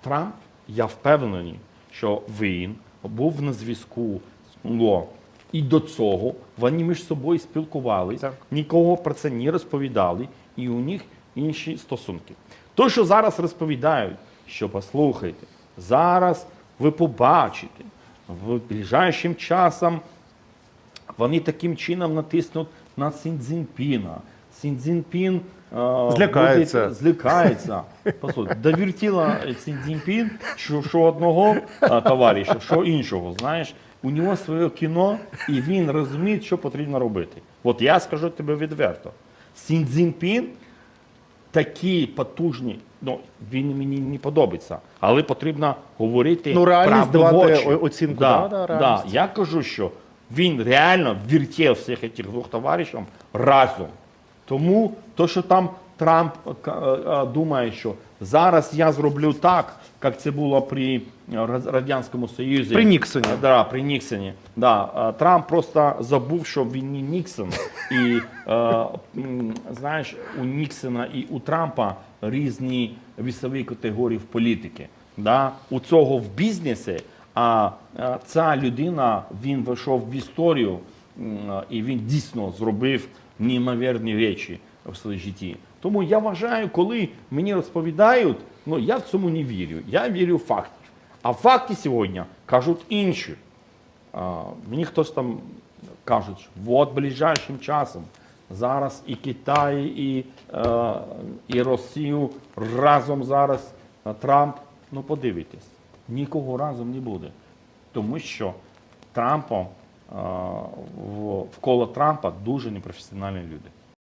Трамп, я впевнений, що він був на зв'язку з МЛО. І до цього вони між собою спілкувалися, нікого про це не розповідали, і у них інші стосунки. То, що зараз розповідають, що послухайте, зараз ви побачите в ближайшим часом вони таким чином натиснуть на Сіндзінпіна. Сіндзінпін е, Злякається. буде- злякається. Довіртіла Сіндзінпін, що, що одного товариша, що іншого. Знаєш, у нього своє кіно, і він розуміє, що потрібно робити. От я скажу тобі відверто. Сіндзінпін такі потужні, ну він мені не подобається, але потрібно говорити Ну, реальність правду в давати оцінку, Да, да, да, да. Я кажу, що він реально вертів всіх цих двох товаришів разом. Тому то, що там Трамп е, е, е, думає, що зараз я зроблю так, як це було при Радянському Союзі. При Ніксоні. Да, при Ніксоні. Да, Трамп просто забув, що він не Ніксон. І знаєш, у Ніксона і у Трампа різні вісові категорії в політики. Да? У цього в бізнесі, а ця людина він вийшов в історію, і він дійсно зробив неймовірні речі в своєму житті. Тому я вважаю, коли мені розповідають, ну я в цьому не вірю. Я вірю в факти. А факти сьогодні кажуть інші. А, мені хтось там кажуть, що от ближайшим часом зараз і Китай, і, е, і Росію разом зараз е, Трамп. Ну подивитесь, нікого разом не буде. Тому що Трампом, в- коло Трампа дуже непрофесіональні люди.